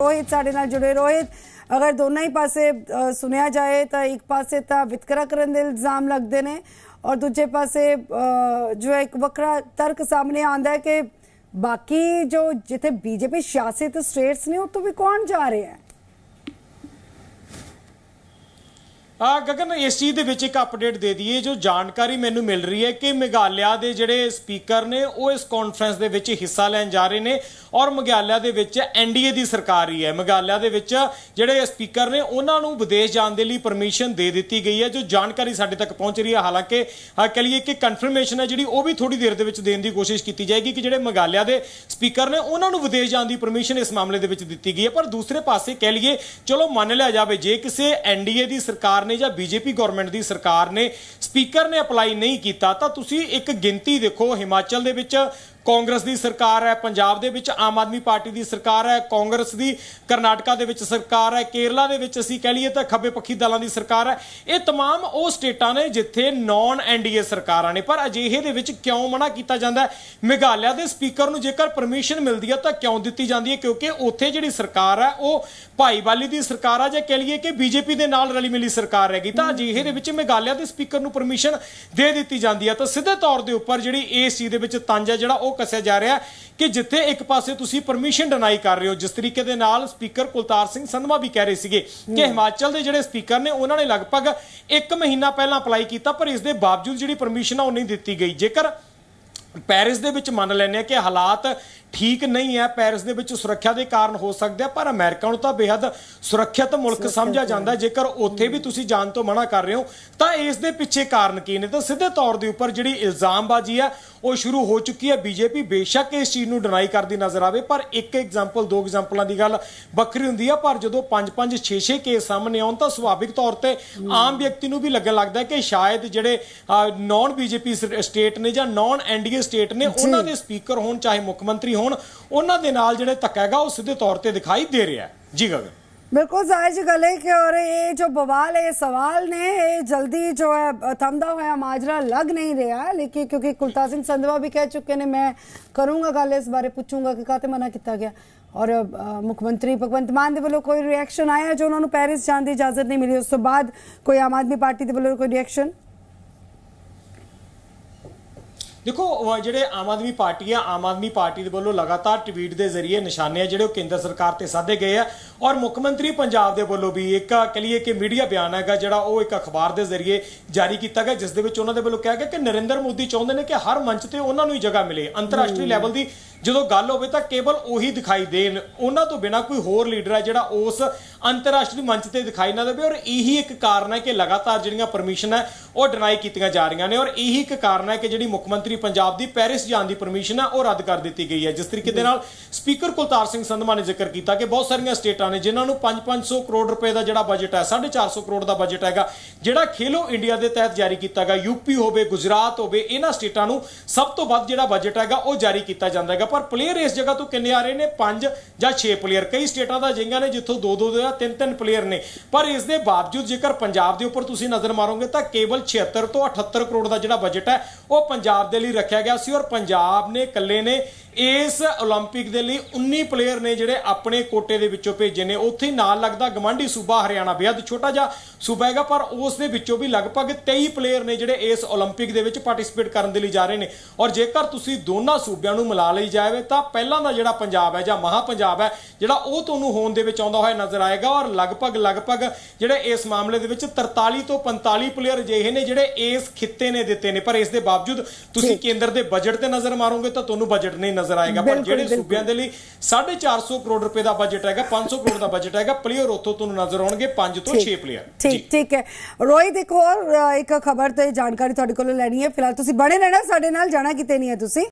ਰੋਹਿਤ ਸਾਡੇ ਨਾਲ ਜੁੜੇ। ਰੋਹਿਤ ਅਗਰ ਦੋਨਾਂ ਹੀ ਪਾਸੇ ਸੁਣਿਆ ਜਾਏ ਤਾਂ ਇੱਕ ਪਾਸੇ ਤਾਂ ਵਿਤਕਰਾ ਕਰਨ ਦੇ ਇਲਜ਼ਾਮ ਲੱਗਦੇ ਨੇ ਔਰ ਦੂਜੇ ਪਾਸੇ ਅ, ਜੋ ਇੱਕ ਵੱਖਰਾ ਤਰਕ ਸਾਹਮਣੇ ਆਂਦਾ ਹੈ ਕਿ ਬਾਕੀ ਜੋ ਜਿੱਥੇ ਬੀਜੇਪੀ ਸ਼ਾਸਿਤ ਸਟੇਟਸ ਨੇ ਉਹ ਤੋਂ ਵੀ ਕੌਣ ਜਾ ਰਿਹਾ ਹੈ? ਆ ਗਗਨ, ਇਸ ਚੀਜ਼ ਦੇ ਵਿੱਚ ਇੱਕ ਅਪਡੇਟ ਦੇ ਦਈਏ, ਜੋ ਜਾਣਕਾਰੀ ਮੈਨੂੰ ਮਿਲ ਰਹੀ ਹੈ ਕਿ ਮੇਘਾਲਿਆ ਦੇ ਜਿਹੜੇ ਸਪੀਕਰ ਨੇ, ਉਹ ਇਸ ਕਾਨਫਰੰਸ ਦੇ ਵਿੱਚ ਹਿੱਸਾ ਲੈਣ ਜਾ ਰਹੇ ਨੇ ਔਰ ਮੇਘਾਲਿਆ ਦੇ ਵਿੱਚ ਐਨਡੀਏ ਦੀ ਸਰਕਾਰ ਹੀ ਹੈ। ਮੇਘਾਲਿਆ ਦੇ ਵਿੱਚ ਜਿਹੜੇ ਸਪੀਕਰ ਨੇ, ਉਹਨਾਂ ਨੂੰ ਵਿਦੇਸ਼ ਜਾਣ ਦੇ ਲਈ ਪਰਮਿਸ਼ਨ ਦੇ ਦਿੱਤੀ ਗਈ ਹੈ, ਜੋ ਜਾਣਕਾਰੀ ਸਾਡੇ ਤੱਕ ਪਹੁੰਚ ਰਹੀ ਹੈ। ਹਾਲਾਂਕਿ ਆ ਕਹ ਲਈਏ ਕਿ ਕਨਫਰਮੇਸ਼ਨ ਹੈ ਜਿਹੜੀ, ਉਹ ਵੀ ਥੋੜੀ ਦੇਰ ਦੇ ਵਿੱਚ ਦੇਣ ਦੀ ਕੋਸ਼ਿਸ਼ ਕੀਤੀ ਜਾਏਗੀ ਕਿ ਜਿਹੜੇ ਮੇਘਾਲਿਆ ਦੇ ਸਪੀਕਰ ਨੇ, ਉਹਨਾਂ ਨੂੰ ਵਿਦੇਸ਼ ਜਾਣ ਦੀ ਪਰਮਿਸ਼ਨ ਇਸ ਮਾਮਲੇ ਦੇ ਵਿੱਚ ਦਿੱਤੀ ਗਈ ਹੈ। ਪਰ ਦੂਸਰੇ ਪਾਸੇ, ਕਹਿ ਲਈਏ, ਚਲੋ ਮੰਨ ਲਿਆ ਜਾਵੇ, ਜੇ ਕਿਸੇ ਐਨਡੀਏ ਦੀ ਸਰਕਾਰ ਨੇ ਜਾਂ ਬੀਜੇਪੀ ਗਵਰਨਮੈਂਟ ਦੀ ਸਰਕਾਰ ਨੇ ਸਪੀਕਰ ਨੇ ਅਪਲਾਈ ਨਹੀਂ ਕੀਤਾ, ਤਾਂ ਤੁਸੀਂ ਇੱਕ ਗਿਣਤੀ ਦੇਖੋ, ਹਿਮਾਚਲ ਦੇ ਵਿੱਚ ਕਾਂਗਰਸ ਦੀ ਸਰਕਾਰ ਹੈ ਪੰਜਾਬ ਦੇ ਵਿੱਚ ਆਮ ਆਦਮੀ ਪਾਰਟੀ ਦੀ ਸਰਕਾਰ ਹੈ ਕਾਂਗਰਸ ਦੀ ਕਰਨਾਟਕਾ ਦੇ ਵਿੱਚ ਸਰਕਾਰ ਹੈ ਕੇਰਲਾ ਦੇ ਵਿੱਚ ਅਸੀਂ ਕਹਿ ਲਈਏ ਤਾਂ ਖੱਬੇ ਪੱਖੀ ਦਲਾਂ ਦੀ ਸਰਕਾਰ ਹੈ ਇਹ तमाम ਉਹ ਸਟੇਟਾਂ ਨੇ ਜਿੱਥੇ ਨਾਨ ਐਨਡੀਏ ਸਰਕਾਰਾਂ ਨੇ ਪਰ ਅਜਿਹੇ ਦੇ ਵਿੱਚ ਕਿਉਂ ਮਨਾ ਕੀਤਾ ਜਾਂਦਾ ਹੈ ਮੇਘਾਲਿਆ ਦੇ ਸਪੀਕਰ ਨੂੰ ਜੇਕਰ ਪਰਮਿਸ਼ਨ ਮਿਲਦੀ ਹੈ ਤਾਂ ਕਿਉਂ ਦਿੱਤੀ ਜਾਂਦੀ ਹੈ ਕਿਉਂਕਿ ਉੱਥੇ ਜਿਹੜੀ ਸਰਕਾਰ ਹੈ ਉਹ ਭਾਈਵਾਲੀ ਦੀ ਸਰਕਾਰ ਆ ਜਾਂ ਕਹਿ ਲਈਏ ਕਿ ਬੀਜੇਪੀ ਦੇ ਨਾਲ ਰਲੀ ਮਿਲੀ ਸਰਕਾਰ ਹੈਗੀ ਤਾਂ ਅਜਿਹੇ ਦੇ ਵਿੱਚ ਮੇਘਾਲਿਆ ਦੇ ਸਪੀਕਰ ਨੂੰ ਪਰਮਿਸ਼ਨ ਦੇ ਦਿੱਤੀ ਜਾਂਦੀ ਹੈ ਤਾਂ ਸਿੱਧੇ ਤੌਰ ਦੇ ਉੱਪਰ ਜਿਹੜੀ ਇਸ ਚੀਜ਼ ਦੇ ਵਿੱਚ ਤੰਜ ਹੈ ਜਿਹੜਾ ਉਹ ਕੱਸਿਆ ਜਾ ਰਿਹਾ ਕਿ ਜਿੱਥੇ ਇੱਕ ਪਾਸੇ ਤੁਸੀਂ ਪਰਮਿਸ਼ਨ ਡਿਨਾਈ ਕਰ ਰਹੇ ਹੋ ਜਿਸ ਤਰੀਕੇ ਦੇ ਨਾਲ ਸਪੀਕਰ ਕੁਲਤਾਰ ਸਿੰਘ ਸੰਧਵਾ ਵੀ ਕਹਿ ਰਹੇ ਸੀਗੇ ਕਿ ਹਿਮਾਚਲ ਦੇ ਜਿਹੜੇ ਸਪੀਕਰ ਨੇ ਉਹਨਾਂ ਨੇ ਲਗਭਗ 1 ਮਹੀਨਾ ਪਹਿਲਾਂ ਅਪਲਾਈ ਕੀਤਾ ਪਰ ਇਸ ਦੇ ਬਾਵਜੂਦ ਜਿਹੜੀ ਪਰਮਿਸ਼ਨ ਆ ਉਹ ਨਹੀਂ ਦਿੱਤੀ ਗਈ। ਜੇਕਰ ਪੈਰਿਸ ਦੇ ਵਿੱਚ ਮੰਨ ਲੈਂਦੇ ਆ ਕਿ ਹਾਲਾਤ ਠੀਕ ਨਹੀਂ ਹੈ ਪੈਰਿਸ ਦੇ ਵਿੱਚ ਸੁਰੱਖਿਆ ਦੇ ਕਾਰਨ ਹੋ ਸਕਦੇ ਆ ਪਰ ਅਮਰੀਕਾ ਨੂੰ ਤਾਂ ਬੇहद ਸੁਰੱਖਿਅਤ ਮੁਲਕ ਸਮਝਿਆ ਜਾਂਦਾ। ਜੇਕਰ ਉੱਥੇ ਵੀ ਤੁਸੀਂ ਜਾਣ ਤੋਂ ਮਨਾ ਕਰ ਰਹੇ ਹੋ ਤਾਂ ਇਸ ਦੇ ਪਿੱਛੇ ਕਾਰਨ ਕੀ ਨੇ? ਤਾਂ ਸਿੱਧੇ ਤੌਰ ਦੇ ਉੱਪਰ ਜਿਹੜੀ ਇਲਜ਼ਾਮਬਾਜ਼ੀ ਹੈ ਉਹ ਸ਼ੁਰੂ ਹੋ ਚੁੱਕੀ ਹੈ। ਬੀਜੇਪੀ ਬੇਸ਼ੱਕ ਇਸ ਚੀਜ਼ ਨੂੰ ਡਿਨਾਈ ਕਰਦੀ ਨਜ਼ਰ ਆਵੇ ਪਰ ਇੱਕ ਐਗਜ਼ਾਮਪਲ ਦੋ ਐਗਜ਼ਾਮਪਲਾਂ ਦੀ ਗੱਲ ਵੱਖਰੀ ਹੁੰਦੀ ਆ ਪਰ ਜਦੋਂ 5-5 6-6 ਕੇਸ ਸਾਹਮਣੇ ਆਉਣ ਤਾਂ ਸੁਭਾਵਿਕ ਤੌਰ ਤੇ ਆਮ ਵਿਅਕਤੀ ਨੂੰ ਵੀ ਲੱਗਣ ਲੱਗਦਾ ਹੈ ਕਿ ਸ਼ਾਇਦ ਜਿਹੜੇ ਨਾਨ ਬੀਜੇਪੀ ਸਟੇਟ ਨੇ ਜਾਂ ਨਾਨ ਐਨਡੀਏ ਸਟੇਟ ਨੇ ਉਹਨਾਂ ਦੇ ਸਪੀਕਰ ਹੋਣ ਚਾਹੇ ਮੁੱਖ ਮੰਤਰੀ ਹੋਣ ਉਹਨਾਂ ਦੇ ਨਾਲ ਜਿਹੜੇ ਧੱਕਾ ਹੈਗਾ ਉਹ ਸਿੱਧੇ ਤੌਰ ਤੇ ਦਿਖਾਈ ਦੇ ਰਿਹਾ ਜੀ ਗਗਨ। ਗੱਲ ਹੈ ਕਿ ਔਰ ਇਹ ਜੋ ਬਵਾਲ ਹੈ ਇਹ ਸਵਾਲ ਨੇ ਇਹ ਜਲਦੀ ਜੋ ਹੈ ਅ, ਥੰਮਦਾ ਹੋਇਆ ਮਾਜਰਾ ਲੱਗ ਨਹੀਂ ਰਿਹਾ ਲੇਕਿਨ ਕਿਉਂਕਿ ਕੁਲਤਾਰ ਸਿੰਘ ਸੰਧਵਾ ਵੀ ਕਹਿ ਚੁੱਕੇ ਨੇ ਮੈਂ ਕਰੂੰਗਾ ਗੱਲ ਇਸ ਬਾਰੇ ਪੁੱਛੂੰਗਾ ਕਿ ਕਾਤੇ ਮਨਾ ਕੀਤਾ ਗਿਆ। ਔਰ ਮੁੱਖ ਮੰਤਰੀ ਭਗਵੰਤ ਮਾਨ ਦੇ ਵੱਲੋਂ ਕੋਈ ਰਿਐਕਸ਼ਨ ਆਇਆ ਜੋ ਉਹਨਾਂ ਨੂੰ ਪੈਰਿਸ ਜਾਣ ਦੀ ਇਜਾਜ਼ਤ ਨਹੀਂ ਮਿਲੀ ਉਸ ਤੋਂ ਬਾਅਦ ਕੋਈ ਆਮ ਆਦਮੀ ਪਾਰਟੀ ਦੇ ਵੱਲੋਂ ਕੋਈ ਰਿਐਕਸ਼ਨ ਦੇਖੋ ਜਿਹੜੇ ਆਮ ਆਦਮੀ ਪਾਰਟੀ ਆ, ਆਮ ਆਦਮੀ ਪਾਰਟੀ ਦੇ ਵੱਲੋਂ ਲਗਾਤਾਰ ਟਵੀਟ ਦੇ ਜ਼ਰੀਏ ਨਿਸ਼ਾਨੇ ਆ ਜਿਹੜੇ ਉਹ ਕੇਂਦਰ ਸਰਕਾਰ ਤੇ ਸਾਧੇ ਗਏ ਆ। ਔਰ ਮੁੱਖ ਮੰਤਰੀ ਪੰਜਾਬ ਦੇ ਵੱਲੋਂ ਵੀ ਇੱਕ ਕਲੀਏ ਕਿ ਮੀਡੀਆ ਬਿਆਨ ਹੈਗਾ ਜਿਹੜਾ ਉਹ ਇੱਕ ਅਖਬਾਰ ਦੇ ਜ਼ਰੀਏ ਜਾਰੀ ਕੀਤਾ ਗਿਆ ਜਿਸ ਦੇ ਵਿੱਚ ਉਹਨਾਂ ਦੇ ਵੱਲੋਂ ਕਿਹਾ ਗਿਆ ਕਿ ਨਰਿੰਦਰ ਮੋਦੀ ਚਾਹੁੰਦੇ ਨੇ ਕਿ ਹਰ ਮੰਚ ਤੇ ਉਹਨਾਂ ਨੂੰ ਹੀ ਜਗ੍ਹਾ ਮਿਲੇ। ਅੰਤਰਰਾਸ਼ਟਰੀ ਲੈਵਲ ਦੀ ਜਦੋਂ ਗੱਲ ਹੋਵੇ ਤਾਂ ਕੇਵਲ ਉਹੀ ਦਿਖਾਈ ਦੇਣ। ਉਹਨਾਂ ਤੋਂ ਬਿਨਾ ਕੋਈ ਹੋਰ ਲੀਡਰ ਹੈ ਜਿਹੜਾ ਉਸ ਅੰਤਰਰਾਸ਼ਟਰੀ ਮੰਚ ਤੇ ਦਿਖਾਈ ਨਾ ਦੇਵੇ। ਔਰ ਇਹੀ ਇੱਕ ਕਾਰਨ ਹੈ ਕਿ ਲਗਾਤਾਰ ਜਿਹੜੀਆਂ ਪਰਮਿਸ਼ਨ ਹੈ ਉਹ ਡਿਨਾਈ ਕੀਤੀਆਂ ਜਾ ਰਹੀਆਂ ਨੇ। ਔਰ ਇਹੀ ਇੱਕ ਕਾਰਨ ਹੈ ਕਿ ਜਿਹੜੀ ਮੁੱਖ ਮੰਤਰੀ ਪੰਜਾਬ ਦੀ ਪੈਰਿਸ ਜਾਣ ਦੀ ਪਰਮਿਸ਼ਨ ਹੈ ਉਹ ਰੱਦ ਕਰ ਦਿੱਤੀ ਗਈ ਹੈ। ਜਿਸ ਤਰੀਕੇ ਦੇ ਨਾਲ ਸਪੀਕਰ ਕੁਲਤਾਰ ਸਿੰਘ ਸੰਧਮਾ ਨੇ ਜ਼ਿਕਰ ਕੀਤਾ ਕਿ ਬਹੁਤ ਸਾਰੀਆਂ ਸਟੇਟਾਂ ਨੇ, ਜਿਨ੍ਹਾਂ ਨੂੰ 5-500 ਕਰੋੜ ਰੁਪਏ ਦਾ ਜਿਹੜਾ ਬਜਟ ਹੈ 450 ਕਰੋੜ ਦਾ ਬਜਟ ਹੈਗਾ, ਜਿਹੜਾ ਖੇਲੋ ਇੰਡੀਆ ਦੇ ਤਹਿਤ ਜਾਰੀ ਕੀਤਾ ਗਿਆ ਯੂਪੀ ਹੋਵੇ, ਗੁਜਰਾਤ ਹੋਵੇ, ਇਹਨਾਂ ਸਟੇਟਾਂ ਨੂੰ ਸਭ ਤੋਂ ਵੱਧ ਜਿਹੜਾ ਬਜਟ ਹੈਗਾ, ਉਹ ਜਾਰੀ ਕੀਤਾ ਜਾਂਦਾ ਹੈਗਾ। ਪਰ ਪਲੇਅਰ ਇਸ ਜਗ੍ਹਾ ਤੋਂ ਕਿੰਨੇ ਆ ਰਹੇ ਨੇ? 5 ਜਾਂ 6 ਪਲੇਅਰ ਕਈ ਸਟੇਟਾਂ ਦਾ ਜਿੰਗਾਂ ਨੇ, ਜਿੱਥੋਂ 2-2 ਜਾਂ 3-3 ਪਲੇਅਰ ਨੇ। ਪਰ ਇਸ ਦੇ ਬਾਵਜੂਦ ਜੇਕਰ ਪੰਜਾਬ ਦੇ ਉੱਪਰ ਤੁਸੀਂ ਨਜ਼ਰ ਮਾਰੋਗੇ, ਤਾਂ ਕੇਵਲ 76 ਤੋਂ 78 ਕਰੋੜ ਦਾ ਜਿਹੜਾ ਬਜਟ ਹੈ, ਉਹ ਪੰਜਾਬ ਦੇ ਲਈ ਰੱਖਿਆ ਗਿਆ ਸੀ ਔਰ ਪੰਜਾਬ ਨੇ, ਇਕੱਲੇ ਨੇ ਇਸ 올림픽 ਦੇ ਲਈ 19 ਪਲੇਅਰ ਨੇ ਜਿਹੜੇ ਆਪਣੇ ਕੋਟੇ ਦੇ ਵਿੱਚੋਂ ਭੇਜੇ ਨੇ। ਉੱਥੇ ਨਾਲ ਲੱਗਦਾ ਗਵਾਂਢੀ ਸੂਬਾ ਹਰਿਆਣਾ। ਬੇਹੱਦ ਛੋਟਾ ਜਿਹਾ ਸੂਬਾ ਹੈਗਾ ਪਰ ਉਸ ਦੇ ਵਿੱਚੋਂ ਵੀ ਲਗਭਗ 23 ਪਲੇਅਰ ਨੇ ਜਿਹੜੇ ਇਸ 올림픽 ਦੇ ਵਿੱਚ ਪਾਰਟਿਸਿਪੇਟ ਕਰਨ ਦੇ ਲਈ ਜਾ ਰਹੇ ਨੇ। ਔਰ ਜੇਕਰ ਤੁਸੀਂ ਦੋਨਾਂ ਸੂਬਿਆਂ ਨੂੰ ਮਿਲਾ ਲਈ ਜਾਵੇ ਤਾਂ ਪਹਿਲਾਂ ਦਾ ਜਿਹੜਾ ਪੰਜਾਬ ਹੈ ਜਾਂ ਮਹਾ ਪੰਜਾਬ ਹੈ ਜਿਹੜਾ ਉਹ ਤੁਹਾਨੂੰ ਹੋਣ ਦੇ ਵਿੱਚ ਆਉਂਦਾ ਹੋਇਆ ਨਜ਼ਰ ਆਏਗਾ। ਔਰ ਲਗਭਗ ਲਗਭਗ ਜਿਹੜੇ ਇਸ ਮਾਮਲੇ ਦੇ ਵਿੱਚ 43 ਤੋਂ 45 ਪਲੇਅਰ ਜਿਹੇ ਨੇ ਜਿਹੜੇ ਇਸ ਖਿੱਤੇ ਨੇ ਦਿੱਤੇ ਨੇ। ਪਰ ਇਸ ਦੇ ਬਾਵਜੂਦ ਤੁਸੀਂ ਕੇਂਦਰ ਦੇ ਬਜਟ ਤੇ ਨਜ਼ਰ ਮਾਰੋਗੇ ਤਾਂ ਤੁਹਾਨੂੰ ਬਜਟ ਨਹੀਂ ਨਜ਼ਰ ਆਏਗਾ ਪਰ ਜਿਹੜੇ। ਸੂਬਿਆਂ ਦੇ ਲਈ 450 ਕਰੋੜ ਰੁਪਏ ਦਾ ਬਜਟ ਹੈਗਾ 500 ਕਰੋੜ ਦਾ ਬਜਟ ਹੈਗਾ ਪਲੇਅਰ ਉੱਥੋਂ ਤੁਹਾਨੂੰ ਨਜ਼ਰ ਆਉਣਗੇ 5 ਤੋਂ 6 ਪਲੇਅਰ ਠੀਕ ਠੀਕ ਹੈ। ਰੋਹਿਤ ਇੱਕ ਹੋਰ ਅ, ਇੱਕ ਖਬਰ ਤੇ ਜਾਣਕਾਰੀ ਤੁਹਾਡੇ ਕੋਲੋਂ ਲੈਣੀ ਹੈ। ਫਿਲਹਾਲ ਤੁਸੀਂ ਬਣੇ ਰਹਿਣਾ ਸਾਡੇ ਨਾਲ ਜਾਣਾ ਕਿਤੇ ਨਹੀਂ ਹੈ ਤੁਸੀਂ।